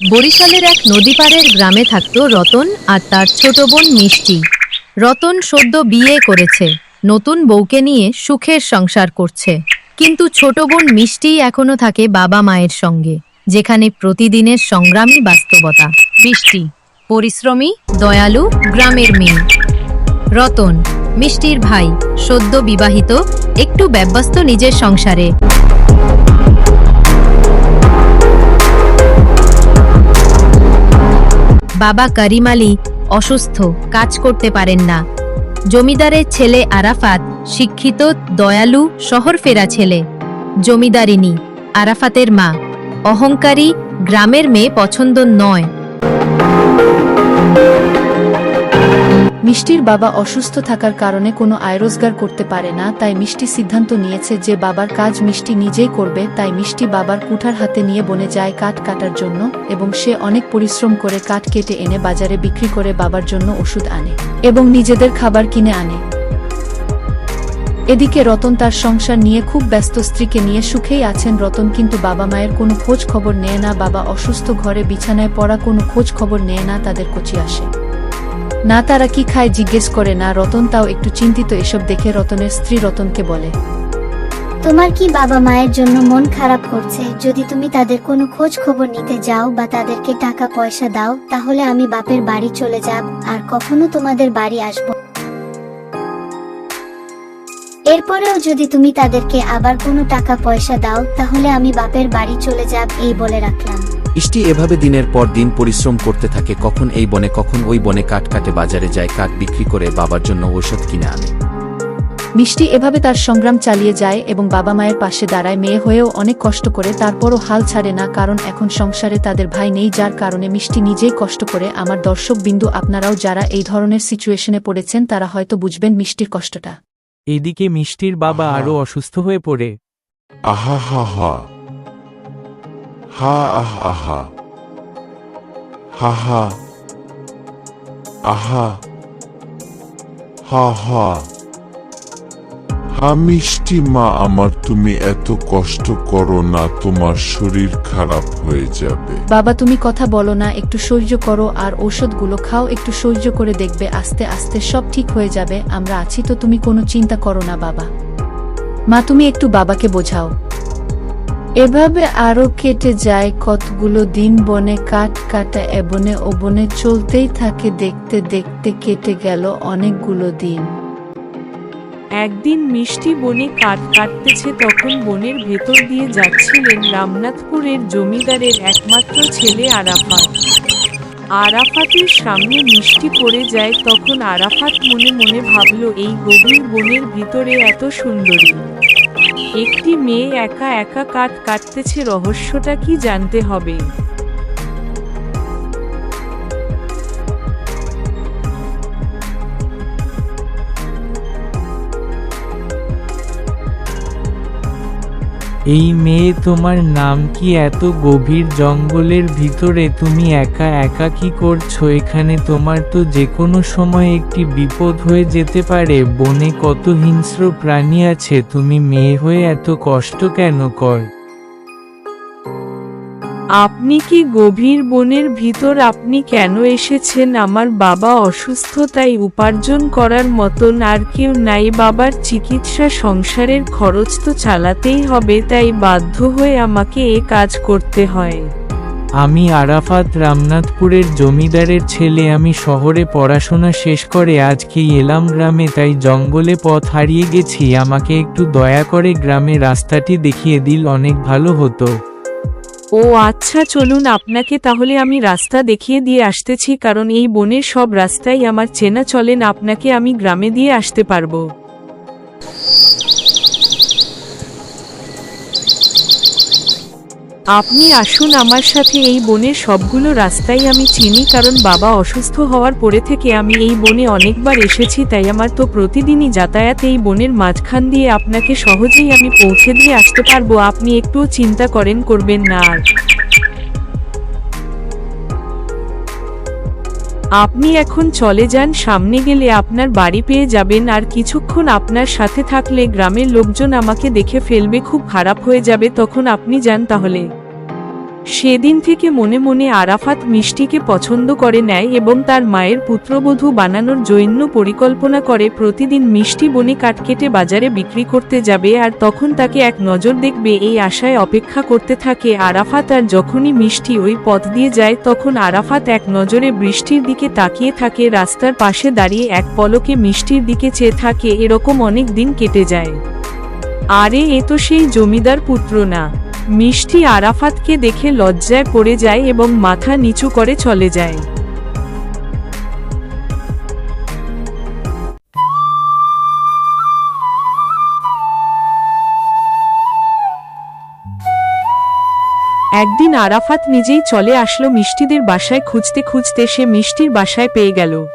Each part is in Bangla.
বরিশালের এক নদী পাড়ের গ্রামে থাকত রতন আর তার ছোট বোন মিষ্টি। রতন সদ্য বিয়ে করেছে, নতুন বউকে নিয়ে সুখের সংসার করছে। কিন্তু ছোট বোন মিষ্টি এখনও থাকে বাবা মায়ের সঙ্গে, যেখানে প্রতিদিনের সংগ্রামী বাস্তবতা। মিষ্টি, পরিশ্রমী, দয়ালু, গ্রামের মেয়ে। রতন, মিষ্টির ভাই, সদ্য বিবাহিত, একটু ব্যব্যস্ত নিজের সংসারে। বাবা করিম আলী অসুস্থ, কাজ করতে পারেন না। জমিদারের ছেলে আরাফাত, শিক্ষিত, দয়ালু শহর ফেরা ছেলে। জমিদারিনী আরাফাতের মা। অহংকারী, গ্রামের মেয়ে পছন্দ নয়। মিষ্টির বাবা অসুস্থ থাকার কারণে কোনো আয় রোজগার করতে পারে না, তাই মিষ্টি সিদ্ধান্ত নিয়েছে যে বাবার কাজ মিষ্টি নিজেই করবে, তাই মিষ্টি বাবার কুঠার হাতে নিয়ে বনে যায় কাঠ কাটার জন্য এবং সে অনেক পরিশ্রম করে কাঠ কেটে এনে বাজারে বিক্রি করে বাবার জন্য ওষুধ আনে এবং নিজেদের খাবার কিনে আনে। এদিকে রতন তার সংসার নিয়ে খুব ব্যস্ত, স্ত্রীকে নিয়ে সুখেই আছেন রতন, কিন্তু বাবা মায়ের কোনো খোঁজ খবর নেয় না, বাবা অসুস্থ ঘরে বিছানায় পড়া কোনো খোঁজ খবর নেয় না, তাদের কচি আসে। না তারা কি খায় জিজ্ঞেস করে না, রতন তাও একটু চিন্তিত এসব দেখে রতনের স্ত্রী রতনকে বলে। তোমার কি বাবা মায়ের জন্য মন খারাপ করছে? যদি তুমি তাদের কোনো খোঁজ খবর নিতে যাও বা তাদেরকে টাকা পয়সা দাও, তাহলে আমি বাপের বাড়ি চলে যাব, আর কখনো তোমাদের বাড়ি আসব। এরপরেও যদি তুমি তাদেরকে আবার কোনো টাকা পয়সা দাও, তাহলে আমি বাপের বাড়ি চলে যাব, এই বলে রাখলাম। ইষ্টি এভাবে দিনের পর দিন পরিশ্রম করতে থাকে কখন এই বনে কখন ওই বনে কাঠ কাটে বাজারে যায় কাঠ বিক্রি করে বাবার জন্য ঔষধ কিনে আনে। মিষ্টি এভাবে তার সংগ্রাম চালিয়ে যায় এবং বাবা মায়ের পাশে দাঁড়ায় মেয়ে হয়েও অনেক কষ্ট করে তারপরও হাল ছাড়ে না কারণ এখন সংসারে তাদের ভাই নেই যার কারণে মিষ্টি নিজেই কষ্ট করে আমার দর্শক বিন্দু আপনারাও যারা এই ধরনের সিচুয়েশনে পড়েছেন তারা হয়তো বুঝবেন মিষ্টির কষ্টটা। এদিকে মিষ্টির বাবা আরও অসুস্থ হয়ে পড়ে। আহা হা হা হা, আহ, আহা। হা হা। আহা। হা হা। হা, মিষ্টি মা, আমার তুমি এত কষ্ট করো না, তোমার শরীর খারাপ হয়ে যাবে। বাবা, তুমি কথা বলো না, একটু সহ্য করো, আর ঔষধগুলো খাও, একটু সহ্য করে দেখবে, আস্তে আস্তে সব ঠিক হয়ে যাবে, আমরা আছি তো তুমি কোনো চিন্তা করো না, বাবা। মা, তুমি একটু বাবাকে বোঝাও। এভাবে আরও কেটে যায় কতগুলো দিন বনে কাঠ কাটা এবনে ওবনে চলতেই থাকে দেখতে দেখতে কেটে গেল অনেকগুলো দিন। একদিন মিষ্টি বনে কাঠ কাটতেছে তখন বনের ভেতর দিয়ে যাচ্ছিলেন রামনাথপুরের জমিদারের একমাত্র ছেলে আরাফাত। আরাফাতের সামনে মিষ্টি পড়ে যায়, তখন আরাফাত মনে মনে ভাবল, এই গভীর বনের ভিতরে এত সুন্দরী। একটি মেয়ে একা একা কাঠ কাটতেছে, রহস্যটা কি জানতে হবে? এই মেয়ে, তোমার নাম কি এত গভীর জঙ্গলের ভিতরে? তুমি একা একা কি করছ? এখানে তোমার তো যে কোনো সময় একটি বিপদ হয়ে যেতে পারে। বনে কত হিংস্র প্রাণী আছে। তুমি মেয়ে হয়ে এত কষ্ট কেন কর? আপনি কি গভীর বনের ভিতর? আপনি কেন এসেছেন? আমার বাবা অসুস্থ, তাই উপার্জন করার মতন আর কেউ নাই। বাবার চিকিৎসা সংসারের খরচ তো চালাতেই হবে, তাই বাধ্য হয়ে আমাকে এ কাজ করতে হয়। আমি আরাফাত রামনাথপুরের জমিদারের ছেলে। আমি শহরে পড়াশোনা শেষ করে আজকেই এলাম গ্রামে, তাই জঙ্গলে পথ হারিয়ে গেছি। আমাকে একটু দয়া করে গ্রামে রাস্তাটি দেখিয়ে দিল, অনেক ভালো হতো। ও আচ্ছা চলুন আপনাকে তাহলে আমি রাস্তা দেখিয়ে দিয়ে আসতেছি, কারণ এই বনের সব রাস্তাই আমার চেনা, চলেন আপনাকে আমি গ্রামে দিয়ে আসতে পারব। আপনি আসুন আমার সাথে এই বনের সবগুলো রাস্তাই আমি চিনি, কারণ বাবা অসুস্থ হওয়ার পরে থেকে আমি এই বনে অনেকবার এসেছি, তাই আমার তো প্রতিদিনই যাতায়াত এই বনের মাঝখান দিয়ে আপনাকে সহজেই আমি পৌঁছে দিয়ে আসতে পারব। আপনি একটুও চিন্তা করেন, করবেন না আর। আপনি এখন চলে যান, সামনে গেলে আপনার বাড়ি পেয়ে যাবেন, আর কিছুক্ষণ আপনার সাথে থাকলে গ্রামের লোকজন আমাকে দেখে ফেলবে, খুব খারাপ হয়ে যাবে, তখন আপনি যান তাহলে। সেদিন থেকে মনে মনে আরাফাত মিষ্টিকে পছন্দ করে নেয় এবং তার মায়ের পুত্রবধূ বানানোর জৈন্য পরিকল্পনা করে প্রতিদিন মিষ্টি বনে কাঠ কেটে বাজারে বিক্রি করতে যাবে আর তখন তাকে এক নজর দেখবে এই আশায় অপেক্ষা করতে থাকে আরাফাত আর যখনই মিষ্টি ওই পথ দিয়ে যায় তখন আরাফাত এক নজরে বৃষ্টির দিকে তাকিয়ে থাকে রাস্তার পাশে দাঁড়িয়ে এক পলকে মিষ্টির দিকে চেয়ে থাকে এরকম অনেক দিন কেটে যায়। আরে এ তো সেই জমিদার পুত্র না। মিষ্টি আরাফাতকে দেখে লজ্জায় পড়ে যায় এবং মাথা নিচু করে চলে যায়। একদিন আরাফাত নিজেই চলে আসলো মিষ্টিদের বাসায় খুঁজতে খুঁজতে সে মিষ্টির বাসায় পেয়ে গেল।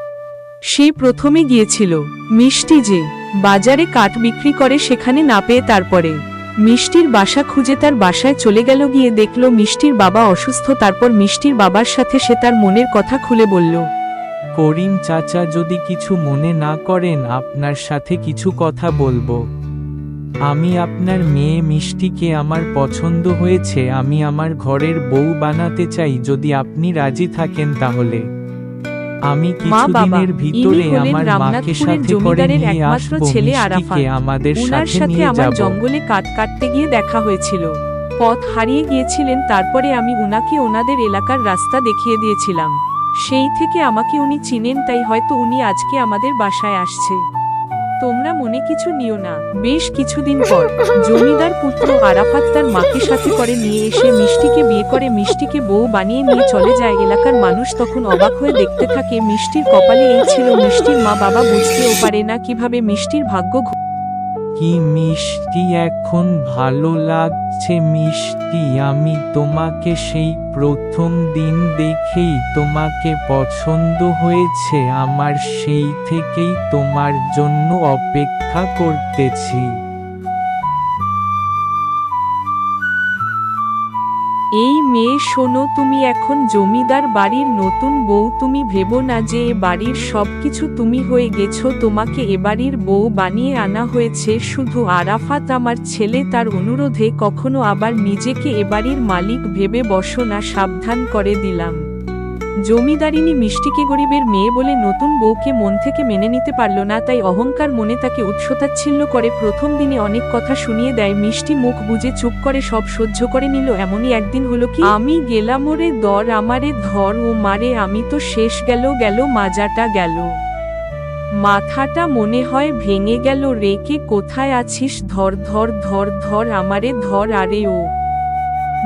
সে প্রথমে গিয়েছিল, মিষ্টি যে, বাজারে কাঠ বিক্রি করে সেখানে না পেয়ে তারপরে মিষ্টির বাসা খুঁজে তার বাসায় চলে গেল গিয়ে দেখল মিষ্টির বাবা অসুস্থ, তারপর মিষ্টির বাবার সাথে সে তার মনের কথা খুলে বলল। করিম চাচা যদি কিছু মনে না করেন, আপনার সাথে কিছু কথা বলব। আমি আপনার মেয়ে মিষ্টিকে আমার পছন্দ হয়েছে, আমি আমার ঘরের বউ বানাতে চাই, যদি আপনি রাজি থাকেন তাহলে। আমি মা বাবার কিছুদিনের ভিতরে আমার মাকে সাথে করে নিয়ে একমাত্র আসব ছেলে মিষ্টিকে আমাদের সাথে সাথে নিয়ে আমার জঙ্গলে কাট কাটতে গিয়ে দেখা হয়েছিল। পথ হারিয়ে গিয়েছিলেন তারপরে আমি উনাকে ওনাদের এলাকার রাস্তা দেখিয়ে দিয়েছিলাম। সেই থেকে আমাকে উনি চিনেন তাই হয়তো উনি আজকে আমাদের বাসায় আসছে। তোমরা মনে কিছু নিও না। বেশ কিছুদিন পর জমিদার পুত্র আরাফাত তার মাকে সাথে করে নিয়ে এসে মিষ্টিকে বিয়ে করে মিষ্টিকে বউ বানিয়ে নিয়ে চলে যায়। এলাকার মানুষ তখন অবাক হয়ে দেখতে থাকে, মিষ্টির কপালে এই ছিল মিষ্টির মা, বাবা বুঝতেও পারে না কীভাবে মিষ্টির ভাগ্য কি মিষ্টি এখন ভালো লাগছে মিষ্টি? আমি তোমাকে সেই প্রথম দিন দেখেই তোমাকে পছন্দ হয়েছে। আমার সেই থেকেই তোমার জন্য অপেক্ষা করতেছি। এই মেয়ে, শোনো, তুমি এখন জমিদার বাড়ির নতুন বউ। তুমি ভেবো না যে এ বাড়ির সব কিছু তুমি হয়ে গেছো। তোমাকে এ বাড়ির বউ বানিয়ে আনা হয়েছে। শুধু আরাফাত আমার ছেলে, তার অনুরোধে কখনো আবার নিজেকে এ বাড়ির মালিক ভেবে বসো না। সাবধান করে দিলাম। জমিদারিনী মিষ্টিকে গরিবের মেয়ে বলে নতুন বউকে মন থেকে মেনে নিতে পারল না, তাই অহংকার মনে তাকে উৎসতাচ্ছিল্য করে প্রথম দিনে অনেক কথা শুনিয়ে দেয়। মিষ্টি মুখ বুজে চুপ করে সব সহ্য করে নিল, এমনই একদিন হলো কি? আমি গেলাম ওরে দর, আমারে ধর, ও মারে, আমি তো শেষ গেল গেল, মাজাটা গেল। মাথাটা মনে হয় ভেঙে গেল রেকে কোথায় আছিস? ধর ধর ধর ধর, আমারে ধর, আরে ও।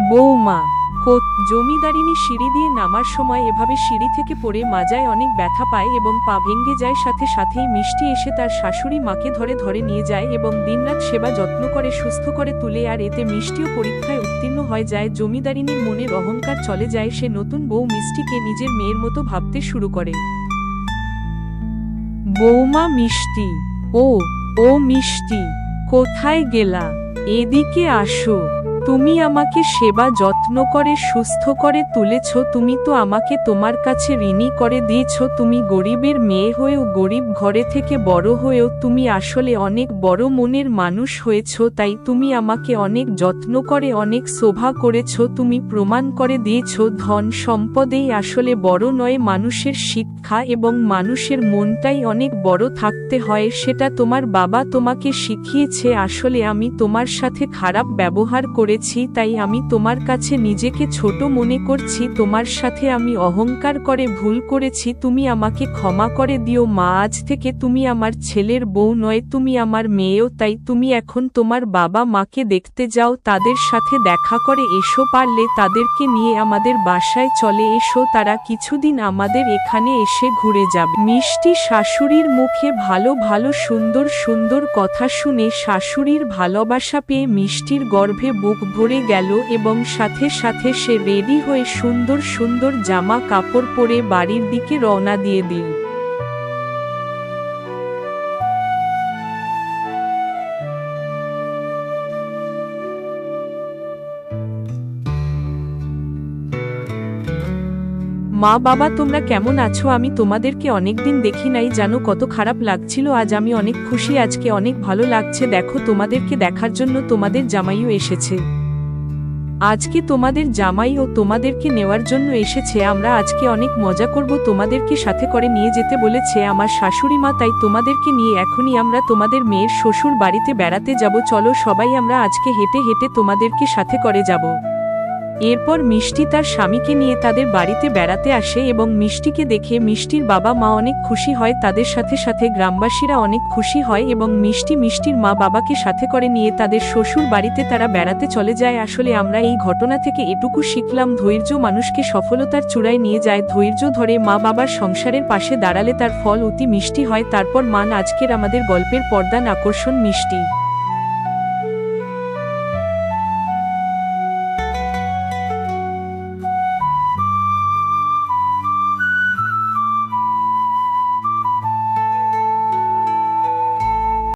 বৌমা কোত জমিদারিনী সিঁড়ি দিয়ে নামার সময় এভাবে সিঁড়ি থেকে পড়ে মাজায় অনেক ব্যথা পায় এবং পা ভেঙ্গে যায়, সাথে সাথেই মিষ্টি এসে তার শাশুড়ি মাকে ধরে ধরে নিয়ে যায় এবং দিনরাত সেবা যত্ন করে, সুস্থ করে তুলে আর এতে মিষ্টিও পরীক্ষায় উত্তীর্ণ হয়ে যায়। জমিদারিনীর মনের অহংকার চলে যায়, সে নতুন বউ মিষ্টিকে নিজের মেয়ের মতো ভাবতে শুরু করে। বৌমা মিষ্টি, ও ও মিষ্টি, কোথায় গেলা? এদিকে আসো। তুমি আমাকে সেবা যত্ন করে, সুস্থ করে তুলেছ, তুমি তো আমাকে তোমার কাছে ঋণী করে দিয়েছ, তুমি গরিবের মেয়ে হয়েও গরিব ঘরে থেকে বড় হয়েও তুমি আসলে অনেক বড় মনের মানুষ হয়েছ, তাই তুমি আমাকে অনেক যত্ন করে, অনেক শোভা করেছ, তুমি প্রমাণ করে দিয়েছ, ধন সম্পদেই আসলে বড় নয়, মানুষের শিক্ষা এবং মানুষের মনটাই অনেক বড় থাকতে হয়, সেটা তোমার বাবা তোমাকে শিখিয়েছে, আসলে আমি তোমার সাথে খারাপ ব্যবহার করেছি তাই আমি তোমার কাছে নিজেকে ছোট মনে করছি, তোমার সাথে আমি অহংকার করে ভুল করেছি, তুমি আমাকে ক্ষমা করে দিও, মা, আজ থেকে তুমি আমার ছেলের বউ নয়, তুমি আমার মেয়েও, তাই তুমি এখন তোমার বাবা মাকে দেখতে যাও, তাদের সাথে দেখা করে এসো, পারলে তাদেরকে নিয়ে আমাদের বাসায় চলে এসো, তারা কিছুদিন আমাদের এখানে এসে ঘুরে যাবে। মিষ্টি শাশুড়ির মুখে ভালো ভালো সুন্দর সুন্দর কথা শুনে শাশুড়ির ভালোবাসা পেয়ে মিষ্টির গর্ভে বুক ভরে গেল এবং সাথে সাথে সে রেডি হয়ে সুন্দর সুন্দর জামা কাপড় পরে বাড়ির দিকে রওনা দিয়ে দিল। মা বাবা, তোমরা কেমন আছো? আমি তোমাদেরকে অনেকদিন দেখি নাই, জানো কত খারাপ লাগছিল। আজ আমি অনেক খুশি, আজকে অনেক ভালো লাগছে। দেখো, তোমাদেরকে দেখার জন্য তোমাদের জামাইও এসেছে। আজকে তোমাদের জামাই ও তোমাদেরকে নেওয়ার জন্য এসেছে। আমরা আজকে অনেক মজা করব। তোমাদেরকে সাথে করে নিয়ে যেতে বলেছে আমার শাশুড়ি মা, তাই তোমাদেরকে নিয়ে এখনই আমরা তোমাদের মেয়ের শ্বশুর বাড়িতে বেড়াতে যাব। চলো সবাই আমরা আজকে হেঁটে হেঁটে তোমাদেরকে সাথে করে যাব। এরপর মিষ্টি তার স্বামীকে নিয়ে তাদের বাড়িতে বেড়াতে আসে এবং মিষ্টিকে দেখে মিষ্টির বাবা মা অনেক খুশি হয়, তাদের সাথে সাথে গ্রামবাসীরা অনেক খুশি হয় এবং মিষ্টি মিষ্টির মা বাবাকে সাথে করে নিয়ে তাদের শ্বশুর বাড়িতে তারা বেড়াতে চলে যায়। আসলে আমরা এই ঘটনা থেকে এটুকু শিখলাম, ধৈর্য মানুষকে সফলতার চূড়ায় নিয়ে যায়, ধৈর্য ধরে মা বাবার সংসারের পাশে দাঁড়ালে তার ফল অতি মিষ্টি হয়। তারপর মান আজকের আমাদের গল্পের পর্দান আকর্ষণ মিষ্টি।